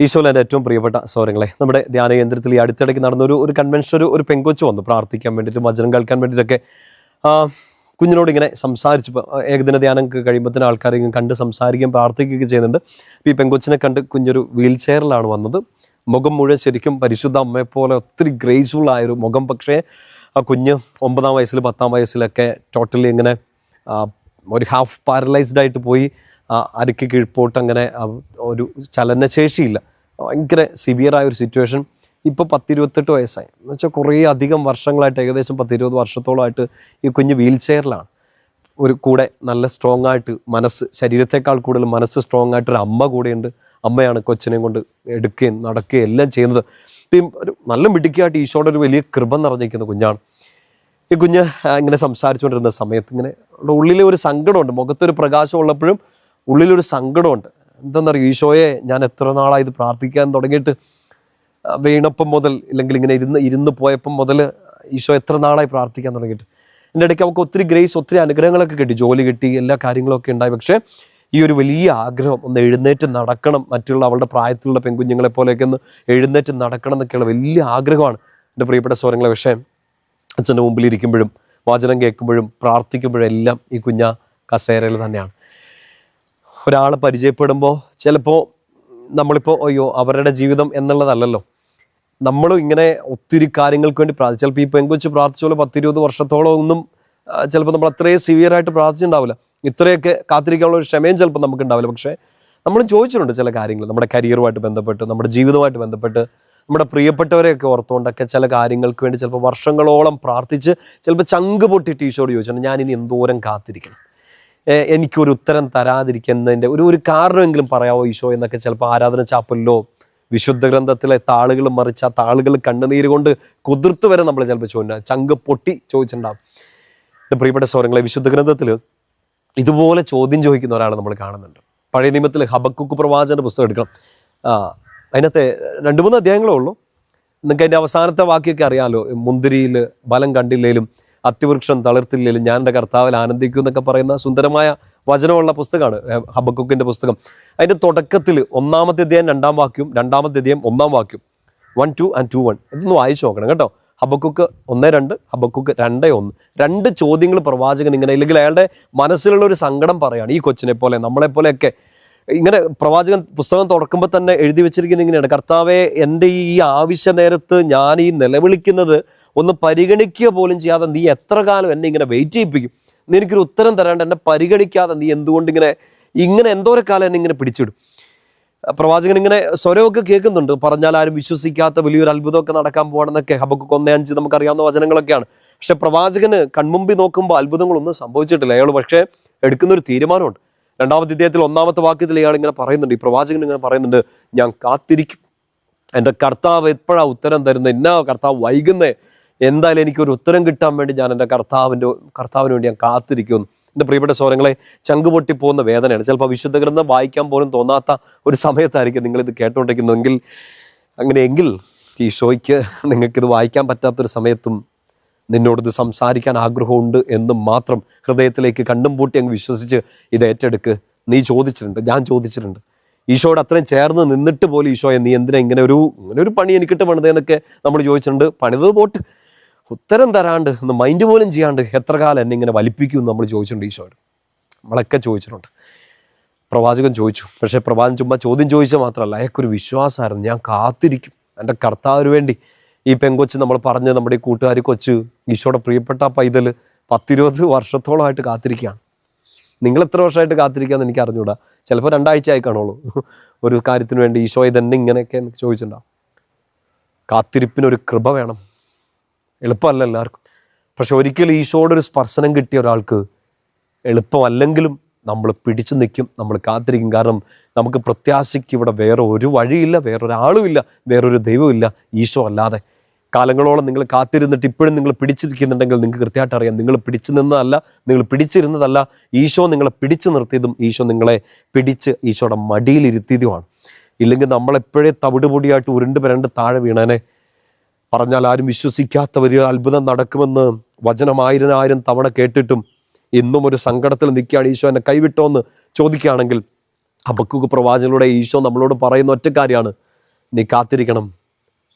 ഈശോയിൽ എന്റെ ഏറ്റവും പ്രിയപ്പെട്ട സൗരങ്ങളെ നമ്മുടെ ധ്യാന കേന്ദ്രത്തിൽ ഈ അടുത്തിടയ്ക്ക് നടന്ന ഒരു ഒരു കൺവെൻഷൻ ഒരു ഒരു പെങ്കൊച്ച് വന്നു പ്രാർത്ഥിക്കാൻ വേണ്ടിയിട്ട് വചനം കേൾക്കാൻ വേണ്ടിയിട്ടൊക്കെ. കുഞ്ഞിനോട് ഇങ്ങനെ സംസാരിച്ചു. ഇപ്പൊ, ആ, ഏകദിന ധ്യാനം കഴിയുമ്പോഴത്തേന് ആൾക്കാരെ ഇങ്ങനെ കണ്ട് സംസാരിക്കുകയും പ്രാർത്ഥിക്കുകയൊക്കെ ചെയ്യുന്നുണ്ട്. ഈ പെങ്കൊച്ചിനെ കണ്ട് കുഞ്ഞൊരു വീൽ ചെയറിലാണ് വന്നത്. മുഖം മുഴുവൻ ശരിക്കും പരിശുദ്ധ അമ്മയെ പോലെ ഒത്തിരി ഗ്രേസ്ഫുൾ ആയൊരു മുഖം. പക്ഷേ ആ കുഞ്ഞ് ഒമ്പതാം വയസ്സിൽ പത്താം വയസ്സിലൊക്കെ ടോട്ടലി ഇങ്ങനെ ഒരു ഹാഫ് പാരലൈസ്ഡ് ആയിട്ട് പോയി. അരക്ക് കീഴ്പോട്ട് അങ്ങനെ ഒരു ചലനശേഷിയില്ല. ഭയങ്കര സിവിയറായ ഒരു സിറ്റുവേഷൻ ഇപ്പോൾ പത്തിരുപത്തെട്ട് വയസ്സായി. എന്ന് വെച്ചാൽ കുറേ അധികം വർഷങ്ങളായിട്ട് ഏകദേശം പത്തിരുപത് വർഷത്തോളമായിട്ട് ഈ കുഞ്ഞ് വീൽ ചെയറിലാണ് ഒരു കൂടെ നല്ല സ്ട്രോങ് ആയിട്ട് മനസ്സ് ശരീരത്തെക്കാൾ കൂടുതൽ മനസ്സ് സ്ട്രോങ് ആയിട്ടൊരു അമ്മ കൂടെയുണ്ട്. അമ്മയാണ് കൊച്ചിനെയും കൊണ്ട് എടുക്കുകയും നടക്കുകയും എല്ലാം ചെയ്യുന്നത്. ഇപ്പം ഒരു നല്ല മിടുക്കിയായിട്ട് ഈശോയുടെ ഒരു വലിയ കൃപ നിറഞ്ഞിരിക്കുന്ന കുഞ്ഞാണ്. ഈ കുഞ്ഞ് ഇങ്ങനെ സംസാരിച്ചുകൊണ്ടിരുന്ന സമയത്ത് ഇങ്ങനെ ഉള്ള ഉള്ളിലെ ഒരു സങ്കടമുണ്ട്. മുഖത്തൊരു പ്രകാശം ഉള്ളപ്പോഴും ഉള്ളിലൊരു സങ്കടമുണ്ട്. എന്താണെന്നറിയോ ഈശോയെ ഞാൻ എത്ര നാളായി ഇത് പ്രാർത്ഥിക്കാൻ തുടങ്ങിയിട്ട് വീണപ്പം മുതൽ ഇല്ലെങ്കിൽ ഇങ്ങനെ ഇരുന്ന് ഇരുന്ന് പോയപ്പം മുതൽ ഈശോ എത്ര നാളായി പ്രാർത്ഥിക്കാൻ തുടങ്ങിയിട്ട്. എന്റെ ഇടയ്ക്ക് നമുക്ക് ഒത്തിരി ഗ്രേസ് ഒത്തിരി അനുഗ്രഹങ്ങളൊക്കെ കിട്ടി ജോലി കിട്ടി എല്ലാ കാര്യങ്ങളൊക്കെ ഉണ്ടായി. പക്ഷേ ഈ ഒരു വലിയ ആഗ്രഹം ഒന്ന് എഴുന്നേറ്റ് നടക്കണം മറ്റുള്ള അവളുടെ പ്രായത്തിലുള്ള പെൺകുഞ്ഞുങ്ങളെ പോലെയൊക്കെ ഒന്ന് എഴുന്നേറ്റ് നടക്കണം എന്നൊക്കെയുള്ള വലിയ ആഗ്രഹമാണ് എന്റെ പ്രിയപ്പെട്ട സ്വരങ്ങളെ. പക്ഷേ അച്ഛന്റെ മുമ്പിൽ ഇരിക്കുമ്പോഴും വാചനം കേൾക്കുമ്പോഴും പ്രാർത്ഥിക്കുമ്പോഴും എല്ലാം ഈ കുഞ്ഞ കസേരയിൽ തന്നെയാണ്. ഒരാളെ പരിചയപ്പെടുമ്പോൾ ചിലപ്പോൾ നമ്മളിപ്പോൾ അയ്യോ അവരുടെ ജീവിതം എന്നുള്ളതല്ലല്ലോ. നമ്മളും ഇങ്ങനെ ഒത്തിരി കാര്യങ്ങൾക്ക് വേണ്ടി പ്രാർത്ഥിച്ചു ചിലപ്പോൾ ഈ പെങ്കൊച്ച് പ്രാർത്ഥിച്ച പോലെ പത്തിരുപത് വർഷത്തോളം ഒന്നും ചിലപ്പോൾ നമ്മൾ അത്രയും സിവിയറായിട്ട് പ്രാർത്ഥിച്ചിട്ടുണ്ടാവില്ല. ഇത്രയൊക്കെ കാത്തിരിക്കാനുള്ള ഒരു ക്ഷമയും ചിലപ്പോൾ നമുക്ക് ഉണ്ടാവില്ല പക്ഷേ നമ്മൾ ചോദിച്ചിട്ടുണ്ട് ചില കാര്യങ്ങൾ. നമ്മുടെ കരിയറുമായിട്ട് ബന്ധപ്പെട്ട് നമ്മുടെ ജീവിതമായിട്ട് ബന്ധപ്പെട്ട് നമ്മുടെ പ്രിയപ്പെട്ടവരെയൊക്കെ ഓർത്തുകൊണ്ടൊക്കെ ചില കാര്യങ്ങൾക്ക് വേണ്ടി ചിലപ്പോൾ വർഷങ്ങളോളം പ്രാർത്ഥിച്ച് ചിലപ്പോൾ ചങ്ക് പൊട്ടി ഈശോട് ചോദിച്ചിട്ടുണ്ട് ഞാൻ ഇനി എന്തോരം കാത്തിരിക്കണം? എനിക്കൊരു ഉത്തരം തരാതിരിക്കുന്നതിന്റെ ഒരു ഒരു കാരണമെങ്കിലും പറയാവോ ഈശോ എന്നൊക്കെ ചിലപ്പോൾ ആരാധന ചാപ്പലിലോ വിശുദ്ധ ഗ്രന്ഥത്തിലെ താളുകൾ മറിച്ച താളുകൾ കണ്ണുനീര് കൊണ്ട് കുതിർത്ത് വരെ നമ്മൾ ചിലപ്പോൾ ചോദിച്ചു ചങ്ക് പൊട്ടി ചോദിച്ചിട്ടുണ്ടാവും. എന്റെ പ്രിയപ്പെട്ട സ്വരങ്ങളെ വിശുദ്ധ ഗ്രന്ഥത്തിൽ ഇതുപോലെ ചോദ്യം ചോദിക്കുന്ന ഒരാൾ നമ്മൾ കാണുന്നുണ്ട്. പഴയ നിയമത്തിൽ ഹബക്കുക്ക് പ്രവാചകന്റെ പുസ്തകം എടുക്കണം. അതിനകത്തെ രണ്ട് മൂന്ന് അധ്യായങ്ങളേ ഉള്ളൂ. നിങ്ങൾക്ക് അതിന്റെ അവസാനത്തെ വാക്യൊക്കെ അറിയാമല്ലോ. മുന്തിരിയിൽ ബലം കണ്ടില്ലേലും അത്തിവൃക്ഷം തളിർത്തില്ലേലും ഞാൻ എന്റെ കർത്താവിൽ ആനന്ദിക്കും എന്നൊക്കെ പറയുന്ന സുന്ദരമായ വചനമുള്ള പുസ്തകമാണ് ഹബക്കുക്കിന്റെ പുസ്തകം. അതിന്റെ തുടക്കത്തിൽ ഒന്നാമത്തെ അധ്യായം രണ്ടാം വാക്യം രണ്ടാമത്തെ അധ്യായം ഒന്നാം വാക്യം. One two and two one ഇതൊന്ന് വായിച്ചു നോക്കണം കേട്ടോ. ഹബക്കുക്ക് ഒന്ന് രണ്ട് ഹബക്കുക്ക് രണ്ട് ഒന്ന്. രണ്ട് ചോദ്യങ്ങൾ പ്രവാചകൻ ഇങ്ങനെ അല്ലെങ്കിൽ അയാളുടെ മനസ്സിലുള്ള ഒരു സങ്കടം പറയാണ് ഈ കൊച്ചിനെ പോലെ നമ്മളെ പോലെയൊക്കെ. ഇങ്ങനെ പ്രവാചകൻ പുസ്തകം തുറക്കുമ്പോൾ തന്നെ എഴുതി വെച്ചിരിക്കുന്നത് ഇങ്ങനെയാണ്. കർത്താവെ എന്റെ ഈ ആവശ്യ നേരത്ത് ഞാൻ ഈ നിലവിളിക്കുന്നത് ഒന്ന് പരിഗണിക്കുക പോലും ചെയ്യാതെ നീ എത്ര കാലം എന്നെ ഇങ്ങനെ വെയിറ്റ് ചെയ്യിപ്പിക്കും? നീ എനിക്കൊരു ഉത്തരം തരാണ്ട് എന്നെ പരിഗണിക്കാതെ നീ എന്തുകൊണ്ട് ഇങ്ങനെ ഇങ്ങനെ എന്തോരം കാലം എന്നെ ഇങ്ങനെ പിടിച്ചിടും? പ്രവാചകൻ ഇങ്ങനെ സ്വരമൊക്കെ കേൾക്കുന്നുണ്ട്. പറഞ്ഞാൽ ആരും വിശ്വസിക്കാത്ത വലിയൊരു അത്ഭുതമൊക്കെ നടക്കാൻ പോകണമെന്നൊക്കെ ഹബക്ക് ഒന്നേ അഞ്ച് നമുക്കറിയാവുന്ന വചനങ്ങളൊക്കെയാണ്. പക്ഷെ പ്രവാചകന് കൺമുമ്പിൽ നോക്കുമ്പോൾ അത്ഭുതങ്ങളൊന്നും സംഭവിച്ചിട്ടില്ല. അയാൾ പക്ഷേ എടുക്കുന്നൊരു തീരുമാനമുണ്ട്. രണ്ടാമത്തെ ഇദ്ദേഹത്തിൽ ഒന്നാമത്തെ വാക്യത്തിൽ ഇയാൾ ഇങ്ങനെ പറയുന്നുണ്ട് ഈ പ്രവാചകൻ ഇങ്ങനെ പറയുന്നുണ്ട് ഞാൻ കാത്തിരിക്കും. എന്റെ കർത്താവ് എപ്പോഴാണ് ഉത്തരം തരുന്നത് എന്നാ കർത്താവ് വൈകുന്നേ? എന്തായാലും എനിക്കൊരു ഉത്തരം കിട്ടാൻ വേണ്ടി ഞാൻ എന്റെ കർത്താവിന്റെ കർത്താവിന് വേണ്ടി ഞാൻ കാത്തിരിക്കുന്നു. എന്റെ പ്രിയപ്പെട്ട സ്വരങ്ങളെ ചങ്ക് പൊട്ടിപ്പോകുന്ന വേദനയാണ്. ചിലപ്പോൾ വിശുദ്ധ ഗ്രന്ഥം വായിക്കാൻ പോലും തോന്നാത്ത ഒരു സമയത്തായിരിക്കും നിങ്ങളിത് കേട്ടോണ്ടിരിക്കുന്നതെങ്കിൽ അങ്ങനെയെങ്കിൽ ഈശോയ്ക്ക് നിങ്ങൾക്കിത് വായിക്കാൻ പറ്റാത്തൊരു സമയത്തും നിന്നോടിത് സംസാരിക്കാൻ ആഗ്രഹമുണ്ട് എന്ന് മാത്രം ഹൃദയത്തിലേക്ക് കണ്ടും പൂട്ടി അങ്ങ് വിശ്വസിച്ച് ഇത് ഏറ്റെടുക്ക്. നീ ചോദിച്ചിട്ടുണ്ട് ഞാൻ ചോദിച്ചിട്ടുണ്ട്. ഈശോയോട് അത്രയും ചേർന്ന് നിന്നിട്ട് പോലും ഈശോയെ നീ എന്തിനാ ഇങ്ങനെ ഒരു ഇങ്ങനെ ഒരു പണി എനിക്കിട്ട് പണിത് എന്നൊക്കെ നമ്മൾ ചോദിച്ചിട്ടുണ്ട്. പണിത് പോട്ട്. ഉത്തരം തരാണ്ട് ഒന്ന് മൈൻഡ് പോലും ചെയ്യാണ്ട് എത്ര കാലം എന്നെ ഇങ്ങനെ വലിപ്പിക്കും എന്ന് നമ്മൾ ചോദിച്ചിട്ടുണ്ട് ഈശോയോട്. നമ്മളൊക്കെ ചോദിച്ചിട്ടുണ്ട്. പ്രവാചകൻ ചോദിച്ചു പക്ഷേ പ്രവാചകൻ ചുമ്മാ ചോദ്യം ചോദിച്ചാൽ മാത്രമല്ല അയാൾക്കൊരു വിശ്വാസമായിരുന്നു. ഞാൻ കാത്തിരിക്കും. എന്റെ കർത്താവിന് വേണ്ടി ഈ പെങ്കൊച്ച് നമ്മൾ പറഞ്ഞ് നമ്മുടെ ഈ കൂട്ടുകാരി കൊച്ച് ഈശോയുടെ പ്രിയപ്പെട്ട പൈതൽ പത്തിരുപത് വർഷത്തോളമായിട്ട് കാത്തിരിക്കുകയാണ്. നിങ്ങൾ എത്ര വർഷമായിട്ട് കാത്തിരിക്കുകയെന്ന് എനിക്ക് അറിഞ്ഞൂടാ. ചിലപ്പോൾ രണ്ടാഴ്ച ആയി കാണുള്ളൂ. ഒരു കാര്യത്തിന് വേണ്ടി ഈശോ തന്നെ ഇങ്ങനെയൊക്കെ ചോദിച്ചിട്ടുണ്ടാവും. കാത്തിരിപ്പിനൊരു കൃപ വേണം. എളുപ്പമല്ല എല്ലാവർക്കും. പക്ഷെ ഒരിക്കലും ഈശോയുടെ ഒരു സ്പർശനം കിട്ടിയ ഒരാൾക്ക് എളുപ്പമല്ലെങ്കിലും നമ്മൾ പിടിച്ചു നിൽക്കും നമ്മൾ കാത്തിരിക്കും. കാരണം നമുക്ക് പ്രത്യാശയ്ക്ക് ഇവിടെ വേറെ ഒരു വഴിയില്ല വേറൊരാളുമില്ല വേറൊരു ദൈവമില്ല ഈശോ അല്ലാതെ. കാലങ്ങളോളം നിങ്ങൾ കാത്തിരുന്നിട്ട് ഇപ്പോഴും നിങ്ങൾ പിടിച്ചിരിക്കുന്നുണ്ടെങ്കിൽ നിങ്ങൾക്ക് കൃത്യമായിട്ട് അറിയാം. നിങ്ങൾ പിടിച്ചു നിന്നതല്ല നിങ്ങൾ പിടിച്ചിരുന്നതല്ല. ഈശോ നിങ്ങളെ പിടിച്ചു നിർത്തിയതും ഈശോ നിങ്ങളെ പിടിച്ച് ഈശോയുടെ മടിയിലിരുത്തിയതുമാണ് ഇല്ലെങ്കിൽ നമ്മളെപ്പോഴേ തവിടുപൊടിയായിട്ട് ഉരുണ്ട് പരണ്ട് താഴെ വീണേനെ. പറഞ്ഞാൽ ആരും വിശ്വസിക്കാത്ത വലിയ അത്ഭുതം നടക്കുമെന്ന് വചനം ആയിരം തവണ കേട്ടിട്ടും ഇന്നും ഒരു സങ്കടത്തിൽ നിൽക്കുകയാണ് ഈശോ എന്നെ കൈവിട്ടോ എന്ന് ചോദിക്കുകയാണെങ്കിൽ അബക്കുക്ക് പ്രവാചകരുടെ ഈശോ നമ്മളോട് പറയുന്ന ഒറ്റ നീ കാത്തിരിക്കണം.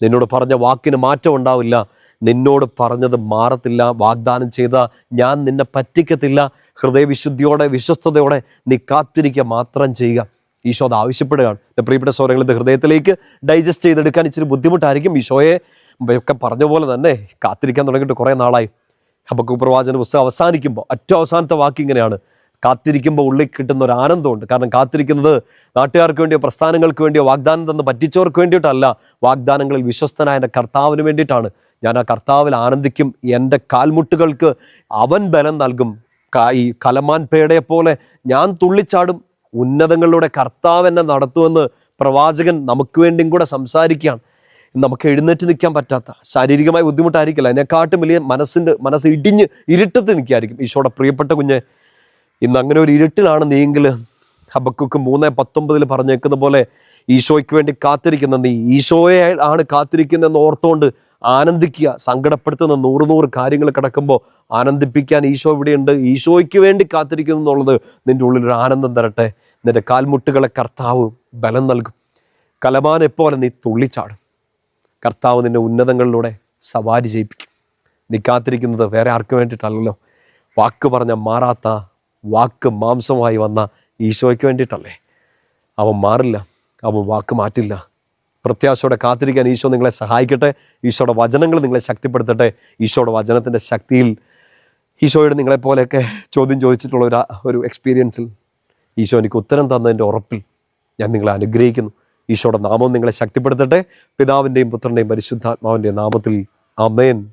നിന്നോട് പറഞ്ഞ വാക്കിന് മാറ്റം ഉണ്ടാവില്ല. നിന്നോട് പറഞ്ഞത് മാറത്തില്ല. വാഗ്ദാനം ചെയ്ത ഞാൻ നിന്നെ പറ്റിക്കത്തില്ല. ഹൃദയവിശുദ്ധിയോടെ വിശ്വസ്തയോടെ നീ കാത്തിരിക്കുക മാത്രം ചെയ്യുക. ഈശോ അത് ആവശ്യപ്പെടുകയാണ്. എന്റെ പ്രിയപ്പെട്ട സ്വരങ്ങൾ ഇത് ഹൃദയത്തിലേക്ക് ഡൈജസ്റ്റ് ചെയ്തെടുക്കാൻ ഇച്ചിരി ബുദ്ധിമുട്ടായിരിക്കും. ഈശോയെ ഒക്കെ പറഞ്ഞ പോലെ തന്നെ കാത്തിരിക്കാൻ തുടങ്ങിയിട്ട് കുറേ നാളായി. അപ്പൊ കുപ്രവാചന പുസ്തകം അവസാനിക്കുമ്പോൾ ഏറ്റവും അവസാനത്തെ വാക്ക് ഇങ്ങനെയാണ്. കാത്തിരിക്കുമ്പോൾ ഉള്ളിൽ കിട്ടുന്ന ഒരു ആനന്ദമുണ്ട്. കാരണം കാത്തിരിക്കുന്നത് നാട്ടുകാർക്ക് വേണ്ടിയോ പ്രസ്ഥാനങ്ങൾക്ക് വേണ്ടിയോ വാഗ്ദാനം തന്ന് പറ്റിച്ചവർക്ക് വേണ്ടിയിട്ടല്ല. വാഗ്ദാനങ്ങളിൽ വിശ്വസ്തനായ എന്റെ കർത്താവിന് വേണ്ടിയിട്ടാണ്. ഞാൻ ആ കർത്താവിൽ ആനന്ദിക്കും. എന്റെ കാൽമുട്ടുകൾക്ക് അവൻ ബലം നൽകും. ഈ കലമാൻ പേടയെ പോലെ ഞാൻ തുള്ളിച്ചാടും. ഉന്നതങ്ങളിലൂടെ കർത്താവ് എന്നെ നടത്തുമെന്ന് പ്രവാചകൻ നമുക്ക് വേണ്ടിയും കൂടെ സംസാരിക്കുകയാണ്. നമുക്ക് എഴുന്നേറ്റ് നിൽക്കാൻ പറ്റാത്ത ശാരീരികമായ ബുദ്ധിമുട്ടായിരിക്കില്ല. അതിനെക്കാട്ടും വലിയ മനസ്സിന്റെ മനസ്സ് ഇടിഞ്ഞ് ഇരുട്ടത്ത് നിൽക്കുകയായിരിക്കും. ഈശോയുടെ പ്രിയപ്പെട്ട കുഞ്ഞ് ഇന്ന് അങ്ങനെ ഒരു ഇരുട്ടിലാണ് നീയെങ്കിൽ ഹബക്കുക്ക് മൂന്ന് പത്തൊമ്പതിൽ പറഞ്ഞേക്കുന്ന പോലെ ഈശോയ്ക്ക് വേണ്ടി കാത്തിരിക്കുന്ന നീ. ഈശോയെ ആണ് കാത്തിരിക്കുന്നതെന്ന് ഓർത്തുകൊണ്ട് ആനന്ദിക്കുക സങ്കടപ്പെടുത്തുന്ന നൂറ് നൂറ് കാര്യങ്ങൾ കിടക്കുമ്പോൾ ആനന്ദിപ്പിക്കാൻ ഈശോ ഇവിടെയുണ്ട്. ഈശോയ്ക്ക് വേണ്ടി കാത്തിരിക്കുന്നു എന്നുള്ളത് നിന്റെ ഉള്ളിൽ ഒരു ആനന്ദം തരട്ടെ. നിന്റെ കാൽമുട്ടുകളെ കർത്താവ് ബലം നൽകും. കലമാനെ പോലെ നീ തുള്ളിച്ചാടും. കർത്താവ് നിന്റെ ഉന്നതങ്ങളിലൂടെ സവാരി ചെയ്യിപ്പിക്കും. നീ കാത്തിരിക്കുന്നത് വേറെ ആർക്കും വേണ്ടിയിട്ടല്ലല്ലോ. വാക്ക് പറഞ്ഞ മാറാത്ത വാക്ക് മാംസമായി വന്ന ഈശോയ്ക്ക് വേണ്ടിയിട്ടല്ലേ? അവൻ മാറില്ല അവൻ വാക്ക് മാറ്റില്ല. പ്രത്യാശയോടെ കാത്തിരിക്കാൻ ഈശോ നിങ്ങളെ സഹായിക്കട്ടെ. ഈശോയുടെ വചനങ്ങൾ നിങ്ങളെ ശക്തിപ്പെടുത്തട്ടെ. ഈശോയുടെ വചനത്തിന്റെ ശക്തിയിൽ ഈശോയോട് നിങ്ങളെപ്പോലെയൊക്കെ ചോദ്യം ചോദിച്ചിട്ടുള്ള ഒരു ഒരു എക്സ്പീരിയൻസിൽ ഈശോ എനിക്ക് ഉത്തരം തന്നതിന്റെ ഉറപ്പിൽ ഞാൻ നിങ്ങളെ അനുഗ്രഹിക്കുന്നു. ഈശോയുടെ നാമം നിങ്ങളെ ശക്തിപ്പെടുത്തട്ടെ. പിതാവിന്റെയും പുത്രന്റെയും പരിശുദ്ധാത്മാവിന്റെയും നാമത്തിൽ അമേൻ